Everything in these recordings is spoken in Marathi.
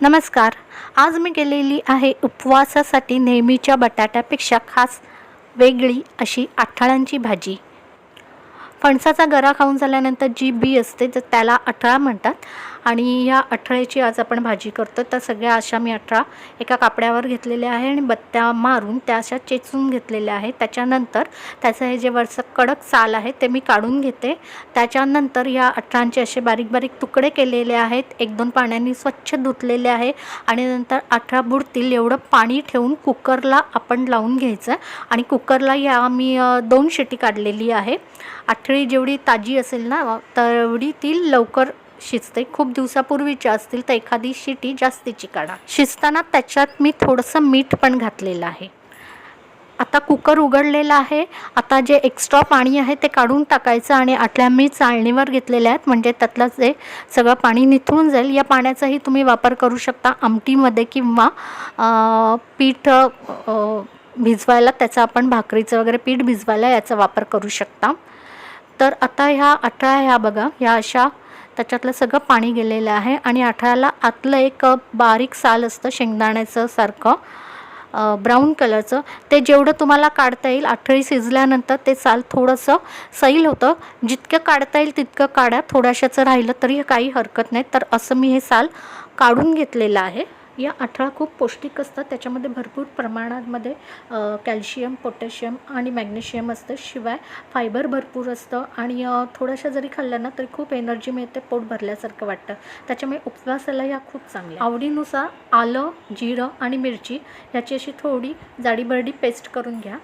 नमस्कार. आज मी केलेली आहे उपवासासाठी नेहमीच्या बटाट्यापेक्षा खास वेगळी अशी आठाळांची भाजी. फणसाचा गरा खाऊन झाल्यानंतर जी बी असते तर त्याला अठळा म्हणतात. आणि या अठळ्याची आज आपण भाजी करतो. तर सगळ्या अशा मी अठरा एका कापड्यावर घेतलेल्या आहे आणि बत्त्या मारून त्या अशा चेचून घेतलेल्या आहे त्याच्यानंतर त्याचं हे जे वरचं कडक साल आहे ते मी काढून घेते. त्याच्यानंतर या अठरांचे असे बारीक बारीक तुकडे केलेले आहेत. एक दोन पाण्याने स्वच्छ धुतलेले आहे आणि नंतर अठरा बुडतील एवढं पाणी ठेवून कुकरला आपण लावून घ्यायचं आणि कुकरला या मी दोन शिटी काढलेली आहे. आठळी जेवढी ताजी असेल ना तेवढी ती लवकर शिजते. खूप दिवसापूर्वीच्या असतील तर एखादी शिटी जास्तीची काढा शिजताना त्याच्यात मी थोडंसं मीठ पण घातलेलं आहे. आता कुकर उघडलेला आहे. आता जे एक्स्ट्रा पाणी आहे ते काढून टाकायचं आणि आटल्या मी चाळणीवर घेतलेल्या आहेत. म्हणजे त्यातलं जे सगळं पाणी निथळून जाईल या पाण्याचाही तुम्ही वापर करू शकता आमटीमध्ये किंवा पीठ भिजवायला त्याचा आपण भाकरीचं वगैरे पीठ भिजवायला याचा वापर करू शकता. तर आता ह्या अठरा ह्या बघा ह्या अशा त्याच्यातलं सगळं पाणी गेलेलं आहे आणि अठराला आतलं एक बारीक साल असतं शेंगदाण्याचं सारखं ब्राऊन कलरचं. ते जेवढं तुम्हाला काढता येईल आठळी शिजल्यानंतर ते साल थोडंसं सैल होतं. जितकं काढता येईल तितकं काढा. थोड्याशाचं राहिलं तरी काही हरकत नाही. तर असं मी हे साल काढून घेतलेलं आहे. या अठरा खूप पौष्टिक असतात. त्याच्यामध्ये भरपूर प्रमाणामध्ये कॅल्शियम पोटॅशियम आणि मॅग्नेशियम असतं. शिवाय फायबर भरपूर असतं आणि थोड्याशा जरी खाल्ल्या ना तरी खूप एनर्जी मिळते पोट भरल्यासारखं वाटतं. त्याच्यामुळे उपवासाला या खूप चांगल्या. आवडीनुसार आलं जिरं आणि मिरची याची अशी थोडी जाडीबरडी पेस्ट करून घ्या.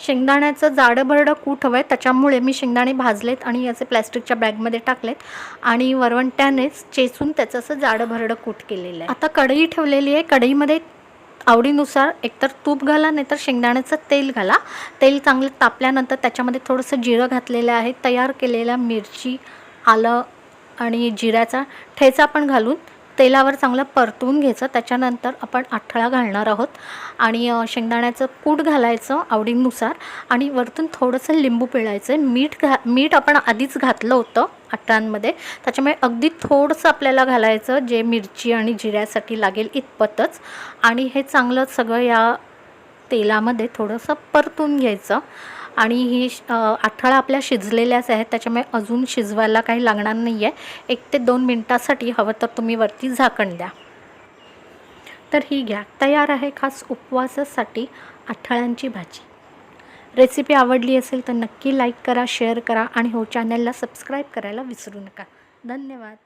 शेंगदाण्याचं जाडं भरडं कूट हवं आहे त्याच्यामुळे मी शेंगदाणे भाजलेत आणि याचे प्लॅस्टिकच्या बॅगमध्ये टाकलेत. आणि वरवंट्यानेच चेचून त्याचं असं जाडं भरडं कूट केलेलं आहे. आता कढई ठेवलेली आहे. कढईमध्ये आवडीनुसार एकतर तूप घाला नाहीतर शेंगदाण्याचं तेल घाला. तेल चांगलं तापल्यानंतर त्याच्यामध्ये थोडंसं जिरं घातलेलं आहे. तयार केलेल्या मिरची आलं आणि जिऱ्याचा ठेचा पण घालून तेलावर चांगलं परतून घ्यायचं. त्याच्यानंतर आपण अठळा घालणार आहोत. आणि शेंगदाण्याचं कूट घालायचं आवडीनुसार. आणि वरतून थोडंसं लिंबू पिळायचं मीठ घा मीठ आपण आधीच घातलं होतं अठरांमध्ये त्याच्यामुळे अगदी थोडंसं आपल्याला घालायचं जे मिरची आणि जिऱ्यासाठी लागेल इतपतच. आणि हे चांगलं सगळं या तेलामध्ये थोडंसं परतून घ्यायचं. आणि ही आठळा आपल्या शिजलेल्याच आहेत त्याच्यामुळे अजून शिजवायला काही लागणार नाही आहे एक ते दोन मिनटासाठी हवं तर तुम्ही वरती झाकण द्या. तर ही घ्या. तयार आहे खास उपवासासाठी आठळ्यांची भाजी. रेसिपी आवडली असेल तर नक्की लाईक करा शेअर करा आणि हो चॅनलला सबस्क्राईब करायला विसरू नका. धन्यवाद.